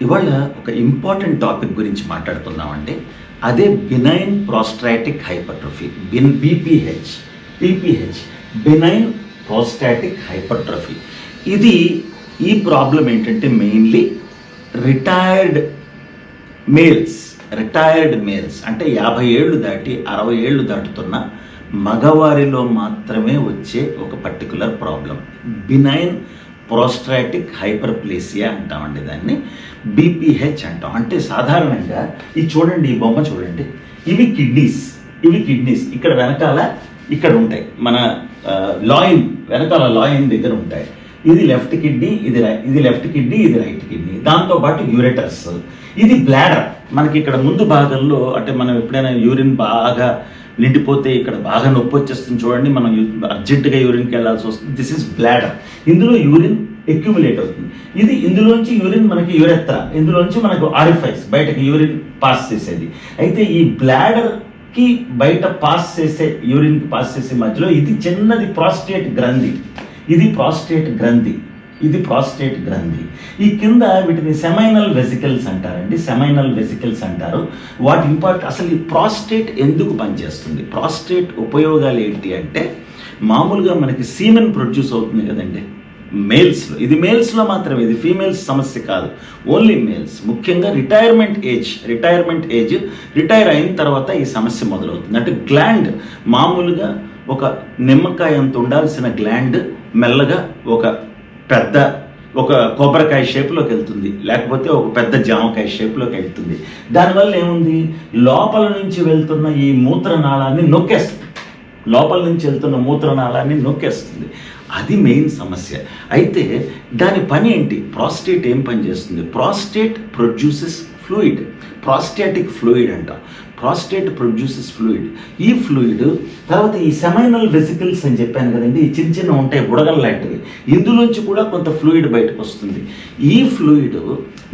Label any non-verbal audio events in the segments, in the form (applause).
ఇవాళ ఒక important topic గురించి మాట్లాడుతున్నామంటే అదే benign prostatic hypertrophy bin BPH PPH benign prostatic hypertrophy ఇది ఈ ప్రాబ్లం ఏంటంటే mainly retired males retired males అంటే యాభై ఏళ్ళు దాటి అరవై ఏళ్ళు దాటుతున్న మగవారిలో మాత్రమే వచ్చే ఒక particular problem benign prostatic hyperplasia అంటామండి దాన్ని. బీపీహెచ్ అంటాం. అంటే సాధారణంగా ఇది చూడండి ఈ బొమ్మ చూడండి. ఇవి కిడ్నీస్. ఇవి కిడ్నీస్. ఇక్కడ వెనకాల ఇక్కడ ఉంటాయి. మన లాయిన్ వెనకాల లాయిన్ దగ్గర ఉంటాయి. ఇది లెఫ్ట్ కిడ్నీ ఇది ఇది లెఫ్ట్ కిడ్నీ ఇది రైట్ కిడ్నీ దాంతో పాటు యూరెటర్స్ ఇది బ్లాడర్ మనకి ఇక్కడ ముందు భాగంలో అంటే మనం ఎప్పుడైనా యూరిన్ బాగా నిండిపోతే ఇక్కడ బాగా నొప్పి వచ్చేస్తుంది చూడండి మనం అర్జెంటుగా యూరిన్కి వెళ్ళాల్సి వస్తుంది. దిస్ ఇస్ బ్లాడర్ ఇందులో యూరిన్ ఎక్యుములేట్ అవుతుంది. ఇది ఇందులోంచి యూరిన్ మనకి యూరెత్ర ఇందులోంచి మనకు ఆరిఫైస్ బయటకి యూరిన్ పాస్ చేసేది. అయితే ఈ బ్లాడర్కి బయట పాస్ చేసే యూరిన్ పాస్ చేసే మధ్యలో ఇది చిన్నది ప్రాస్టేట్ గ్రంథి. ఇది ప్రాస్టేట్ గ్రంథి. ఇది ప్రాస్టేట్ గ్రంథి. ఈ కింద వీటిని సెమైనల్ వెసికల్స్ అంటారండి. సెమైనల్ వెసికల్స్ అంటారు. వాటి ఇంపార్ట్ అసలు ఈ ప్రాస్టేట్ ఎందుకు పనిచేస్తుంది? ప్రాస్టేట్ ఉపయోగాలు ఏంటి అంటే మామూలుగా మనకి సీమెన్ ప్రొడ్యూస్ అవుతుంది కదండి. మేల్స్లో ఇది మేల్స్లో మాత్రమే. ఇది ఫీమేల్స్ సమస్య కాదు. ఓన్లీ మేల్స్ ముఖ్యంగా retirement age retirement age retire అయిన తర్వాత ఈ సమస్య మొదలవుతుంది. అంటే గ్లాండ్ మామూలుగా ఒక నిమ్మకాయ అంత ఉండాల్సిన గ్లాండ్ మెల్లగా ఒక పెద్ద ఒక కొబ్బరికాయ షేప్లోకి వెళ్తుంది. లేకపోతే ఒక పెద్ద జామకాయ షేప్లోకి వెళ్తుంది. దానివల్ల ఏముంది? లోపల నుంచి వెళ్తున్న ఈ మూత్రనాళాన్ని నొక్కేస్తుంది. లోపల నుంచి వెళ్తున్న మూత్రనాళాన్ని నొక్కేస్తుంది. అది మెయిన్ సమస్య. అయితే దాని పని ఏంటి? ప్రాస్టేట్ ఏం పని చేస్తుంది prostate produces fluid. Prostatic fluid అంట. ప్రాస్టేట్ ప్రొడ్యూసెస్ ఫ్లూయిడ్ ఈ ఫ్లూయిడ్ తర్వాత ఈ సెమైనల్ వెసికల్స్ అని చెప్పాను కదండి ఈ చిన్న చిన్న ఉంటాయి బుడగలు లాంటివి. ఇందులోంచి కూడా కొంత ఫ్లూయిడ్ బయటకు వస్తుంది. ఈ ఫ్లూయిడ్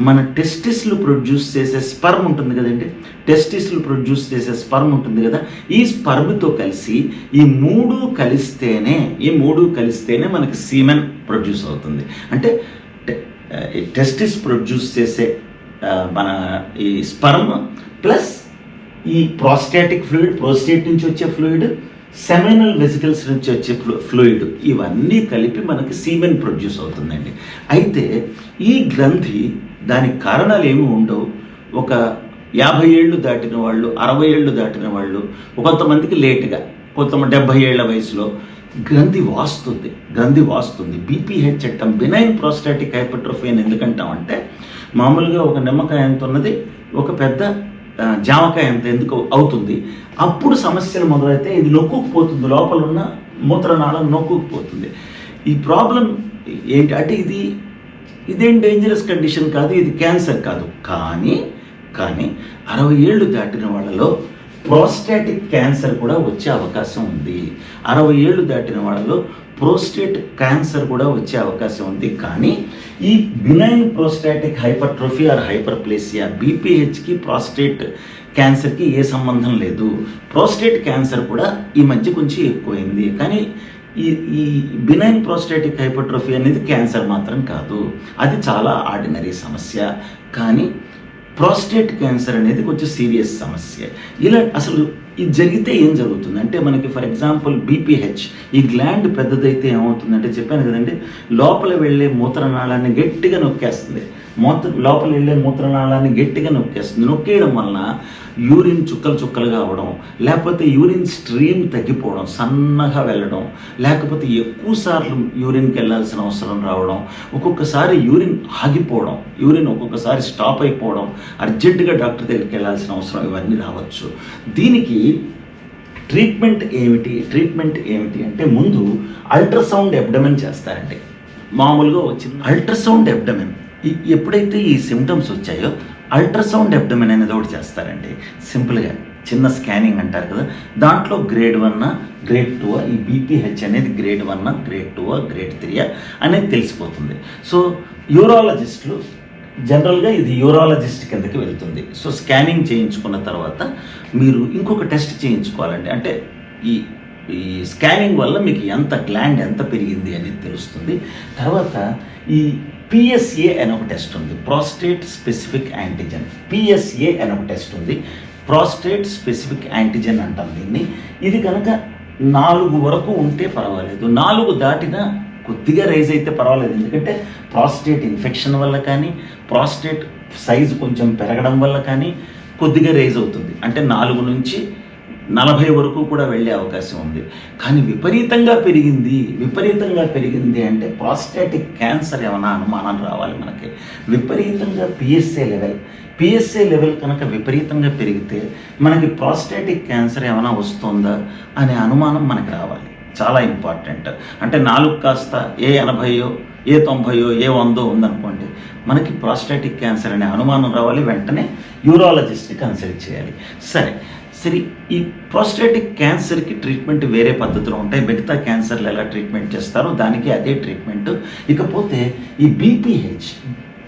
మన టెస్టిస్లు ప్రొడ్యూస్ చేసే స్పర్మ్ ఉంటుంది కదండి. టెస్టిస్లు ప్రొడ్యూస్ చేసే స్పర్మ్ ఉంటుంది కదా. ఈ స్పర్మ్తో కలిసి ఈ మూడు కలిస్తేనే ఈ మూడు కలిస్తేనే మనకి సీమెన్ ప్రొడ్యూస్ అవుతుంది. అంటే టెస్టిస్ ప్రొడ్యూస్ చేసే మన ఈ స్పర్మ్ ప్లస్ ఈ ప్రోస్టాటిక్ ఫ్లూయిడ్ ప్రోస్టేట్ నుంచి వచ్చే ఫ్లూయిడ్ సెమినల్ వెసికల్స్ నుంచి వచ్చే ఫ్లూ- ఫ్లూయిడ్ ఇవన్నీ కలిపి మనకి సీమెన్ ప్రొడ్యూస్ అవుతుందండి. అయితే ఈ గ్రంథి దానికి కారణాలు ఏమి ఉండవు? ఒక యాభై ఏళ్ళు దాటిన వాళ్ళు అరవై ఏళ్ళు దాటిన వాళ్ళు కొంతమందికి లేటుగా కొంతమంది డెబ్బై ఏళ్ళ వయసులో గ్రంథి వాస్తుంది గ్రంథి వాస్తుంది. బీపీహెచ్ చట్టం బినైన్ ప్రోస్టాటిక్ హైపర్ట్రోఫీ అని ఎందుకంటాం అంటే మామూలుగా ఒక నిమ్మకాయ ఎంత ఉన్నది? ఒక పెద్ద జామకాయ ఎంత ఎందుకు అవుతుంది? అప్పుడు సమస్యలు మొదలైతే ఇది నొక్కుకుపోతుంది. లోపల ఉన్న మూత్రనాళం నొక్కుకుపోతుంది. ఈ ప్రాబ్లం ఏంటి? అంటే ఇది ఇదేం డేంజరస్ కండిషన్ కాదు ఇది క్యాన్సర్ కాదు. కానీ కానీ అరవై ఏళ్ళు దాటిన వాళ్ళలో ప్రోస్టాటిక్ క్యాన్సర్ కూడా వచ్చే అవకాశం ఉంది. అరవై ఏళ్ళు దాటిన వాళ్ళలో ప్రోస్టేట్ క్యాన్సర్ కూడా వచ్చే అవకాశం ఉంది. కానీ ఈ benign prostatic hypertrophy or hyperplasia బీపీహెచ్కి prostate క్యాన్సర్కి ఏ సంబంధం లేదు. ప్రోస్టేట్ క్యాన్సర్ కూడా ఈ మధ్య కొంచెం ఎక్కువైంది. కానీ ఈ ఈ బినైన్ ప్రోస్టాటిక్ హైపర్ట్రోఫీ అనేది క్యాన్సర్ మాత్రం కాదు. అది చాలా ఆర్డినరీ సమస్య. కానీ ప్రోస్టేట్ క్యాన్సర్ అనేది కొంచెం సీరియస్ సమస్య. ఇలా అసలు ఇది జరిగితే ఏం జరుగుతుంది? అంటే మనకి ఫర్ ఎగ్జాంపుల్ బీపీహెచ్ ఈ గ్లాండ్ పెద్దదైతే ఏమవుతుందంటే చెప్పాను కదండి లోపల వెళ్ళే మూత్రనాళాన్ని గట్టిగా నొక్కేస్తుంది. మూత్ర లోపల వెళ్ళే మూత్రనాళాన్ని గట్టిగా నొక్కేస్తుంది. నొక్కేయడం వలన యూరిన్ చుక్కలు చుక్కలుగా అవడం లేకపోతే యూరిన్ స్ట్రీమ్ తగ్గిపోవడం సన్నగా వెళ్ళడం లేకపోతే ఎక్కువ సార్లు యూరిన్కి వెళ్ళాల్సిన అవసరం రావడం ఒక్కొక్కసారి యూరిన్ ఆగిపోవడం యూరిన్ ఒక్కొక్కసారి స్టాప్ అయిపోవడం అర్జెంటుగా డాక్టర్ దగ్గరికి వెళ్ళాల్సిన అవసరం ఇవన్నీ రావచ్చు. దీనికి ట్రీట్మెంట్ ఏమిటి? ట్రీట్మెంట్ ఏమిటి అంటే ముందు అల్ట్రాసౌండ్ ఎబ్డమెన్ చేస్తారండి. మామూలుగా వచ్చింది అల్ట్రాసౌండ్ ఎబ్డమెన్ ఎప్పుడైతే ఈ సిమ్టమ్స్ వచ్చాయో అల్ట్రాసౌండ్ ఎబ్డమెన్ అనేది ఒకటి చేస్తారండి. సింపుల్గా చిన్న స్కానింగ్ అంటారు కదా. దాంట్లో గ్రేడ్ వన్ గ్రేడ్ టూ ఈ బీపీహెచ్ అనేది grade one grade two grade three అనేది తెలిసిపోతుంది. సో యూరాలజిస్టులు జనరల్గా ఇది యూరాలజిస్ట్ కిందకి వెళ్తుంది. సో స్కానింగ్ చేయించుకున్న తర్వాత మీరు ఇంకొక టెస్ట్ చేయించుకోవాలండి. అంటే ఈ ఈ స్కానింగ్ వల్ల మీకు ఎంత గ్లాండ్ ఎంత పెరిగింది అనేది తెలుస్తుంది. తర్వాత ఈ పిఎస్ఏ అని ఒక టెస్ట్ ఉంది. ప్రాస్టేట్ స్పెసిఫిక్ యాంటిజెన్ పిఎస్ఏ అని ఒక టెస్ట్ ఉంది. ప్రాస్టేట్ స్పెసిఫిక్ యాంటిజెన్ అంటాం దీన్ని. ఇది కనుక నాలుగు వరకు ఉంటే పర్వాలేదు. నాలుగు దాటినా కొద్దిగా రైజ్ అయితే పర్వాలేదు. ఎందుకంటే ప్రాస్టేట్ ఇన్ఫెక్షన్ వల్ల కానీ ప్రాస్టేట్ సైజు కొంచెం పెరగడం వల్ల కానీ కొద్దిగా రైజ్ అవుతుంది. అంటే నాలుగు నుంచి నలభై వరకు కూడా వెళ్ళే అవకాశం ఉంది. కానీ విపరీతంగా పెరిగింది. విపరీతంగా పెరిగింది అంటే ప్రాస్టాటిక్ క్యాన్సర్ ఏమైనా అనుమానం రావాలి మనకి. విపరీతంగా పిఎస్ఏ లెవెల్. పిఎస్ఏ లెవెల్ కనుక విపరీతంగా పెరిగితే మనకి ప్రాస్టాటిక్ క్యాన్సర్ ఏమైనా వస్తుందా అనే అనుమానం మనకి రావాలి. చాలా ఇంపార్టెంట్. అంటే నాలుగు కాస్త ఏ ఎనభైయో ఏ తొంభైయో ఏ వందో ఉందనుకోండి మనకి ప్రాస్టాటిక్ క్యాన్సర్ అనే అనుమానం రావాలి. వెంటనే యూరాలజిస్ట్ని కన్సల్ట్ చేయాలి. సరే సరే ఈ ప్రోస్టేటిక్ క్యాన్సర్కి ట్రీట్మెంట్ వేరే పద్ధతిలో ఉంటాయి. మిగతా క్యాన్సర్లు ఎలా ట్రీట్మెంట్ చేస్తారో దానికి అదే ట్రీట్మెంట్ ఇకపోతే ఈ బీపీహెచ్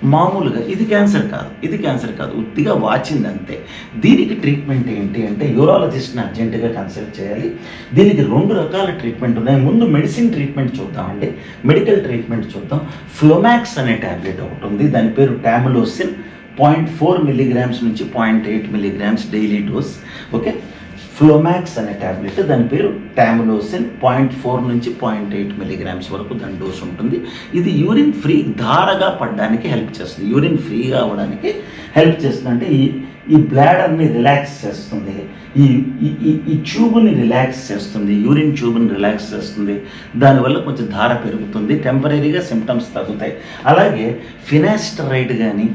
మామూలుగా ఇది క్యాన్సర్ కాదు ఇది క్యాన్సర్ కాదు. ఉత్తిగా వాచింది అంతే దీనికి ట్రీట్మెంట్ ఏంటి అంటే యూరాలజిస్ట్ని అర్జెంటుగా కన్సల్ట్ చేయాలి. దీనికి రెండు రకాల ట్రీట్మెంట్ ఉన్నాయి. ముందు మెడిసిన్ ట్రీట్మెంట్ చూద్దామండి. మెడికల్ ట్రీట్మెంట్ చూద్దాం. ఫ్లోమాక్స్ అనే ట్యాబ్లెట్ ఒకటి ఉంది. దాని పేరు టామిలోసిన్ పాయింట్ ఫోర్ మిల్లీగ్రామ్స్ నుంచి point eight milligrams daily dose okay? Flomax అనే ట్యాబ్లెట్ దాని పేరు టామిలోసిన్. పాయింట్ ఫోర్ నుంచి పాయింట్ ఎయిట్ మిల్లీగ్రామ్స్ వరకు దాని డోస్ ఉంటుంది. ఇది యూరిన్ ఫ్రీ ధారగా పడడానికి హెల్ప్ చేస్తుంది. యూరిన్ ఫ్రీగా అవ్వడానికి హెల్ప్ చేస్తుంది. అంటే ఈ ఈ బ్లాడర్ని రిలాక్స్ చేస్తుంది. ఈ ఈ- ఈ ఈ ట్యూబ్ని రిలాక్స్ చేస్తుంది. యూరిన్ ట్యూబ్ని రిలాక్స్ చేస్తుంది. దానివల్ల కొంచెం ధార పెరుగుతుంది. టెంపరీగా సిమ్టమ్స్ తగ్గుతాయి. అలాగే ఫినాస్టరైడ్ కానీ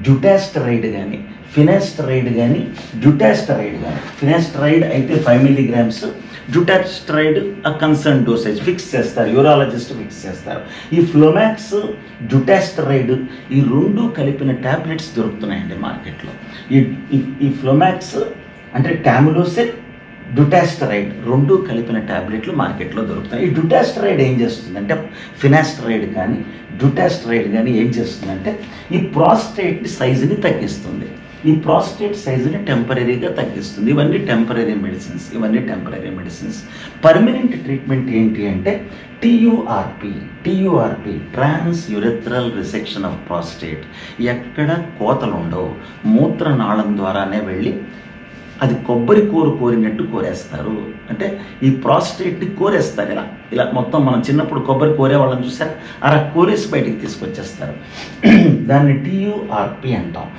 డ్యూటాస్టరైడ్ కానీ ఫినాస్టరైడ్ కానీ డ్యూటాస్టరైడ్ కానీ ఫినాస్టరైడ్ అయితే ఫైవ్ మిల్లీగ్రామ్స్ డ్యూటాస్టరైడ్ ఆ కన్సర్న్ డోసేజ్ ఫిక్స్ చేస్తారు యూరాలజిస్ట్ ఫిక్స్ చేస్తారు. ఈ ఫ్లోమాక్స్ డ్యూటాస్టరైడ్ ఈ రెండు కలిపిన ట్యాబ్లెట్స్ దొరుకుతున్నాయండి మార్కెట్లో ఈ ఈ- ఫ్లోమాక్స్ అంటే టాములోసిన్ డుటాస్టరైడ్ రెండు కలిపిన ట్యాబ్లెట్లు మార్కెట్లో దొరుకుతాయి. ఈ డుటాస్టరైడ్ ఏం చేస్తుందంటే ఫినాస్టరైడ్ కానీ డుటాస్టరైడ్ కానీ ఏం చేస్తుందంటే ఈ ప్రాస్టేట్ సైజుని తగ్గిస్తుంది. ఈ ప్రాస్టేట్ సైజుని టెంపరీగా తగ్గిస్తుంది. ఇవన్నీ టెంపరీ మెడిసిన్స్ ఇవన్నీ టెంపరీ మెడిసిన్స్. పర్మనెంట్ ట్రీట్మెంట్ ఏంటి అంటే TURP TURP trans urethral resection of prostate. ఎక్కడ కోతలు ఉండవు మూత్రనాళం ద్వారానే వెళ్ళి అది కొబ్బరి కూర కోరినట్టు కోరేస్తారు. అంటే ఈ ప్రాస్టేట్ని కోరేస్తారు ఇలా. ఇలా మొత్తం మనం చిన్నప్పుడు కొబ్బరి కోరే వాళ్ళని చూసారు? అలా కోరేసి బయటికి తీసుకొచ్చేస్తారు. (clears throat) దాన్ని టీయూఆర్పి అంటాం.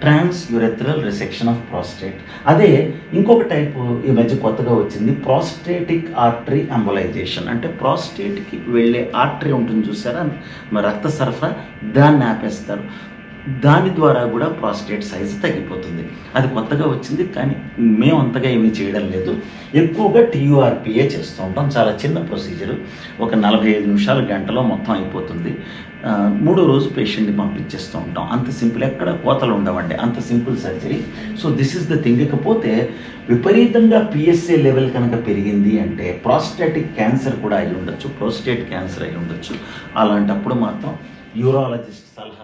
Trans urethral resection of prostate. అదే ఇంకొక టైపు ఈ మధ్య కొత్తగా వచ్చింది ప్రాస్టేటిక్ ఆర్టరీ అంబలైజేషన్. అంటే ప్రాస్టేట్కి వెళ్ళే ఆర్టరీ ఉంటుంది చూసారా? మరి రక్త సరఫరా దాన్ని ఆపేస్తారు. దాని ద్వారా కూడా ప్రాస్టేట్ సైజు తగ్గిపోతుంది. అది కొత్తగా వచ్చింది కానీ మేము అంతగా ఏమీ చేయడం లేదు. ఎక్కువగా టీయూఆర్పిఏ చేస్తూ ఉంటాం. చాలా చిన్న ప్రొసీజర్ ఒక నలభై ఐదు నిమిషాలు గంటలో మొత్తం అయిపోతుంది. మూడో రోజు పేషెంట్ని పంపించేస్తూ ఉంటాం. అంత సింపుల్ ఎక్కడ కోతలు ఉండవండి. అంత simple surgery so this is the thing ఇకపోతే విపరీతంగా పిఎస్ఏ లెవెల్ కనుక పెరిగింది అంటే ప్రాస్టాటిక్ క్యాన్సర్ కూడా అయి ఉండొచ్చు. ప్రోస్టేట్ క్యాన్సర్ అయి ఉండొచ్చు. అలాంటప్పుడు మాత్రం యూరాలజిస్ట్ సలహా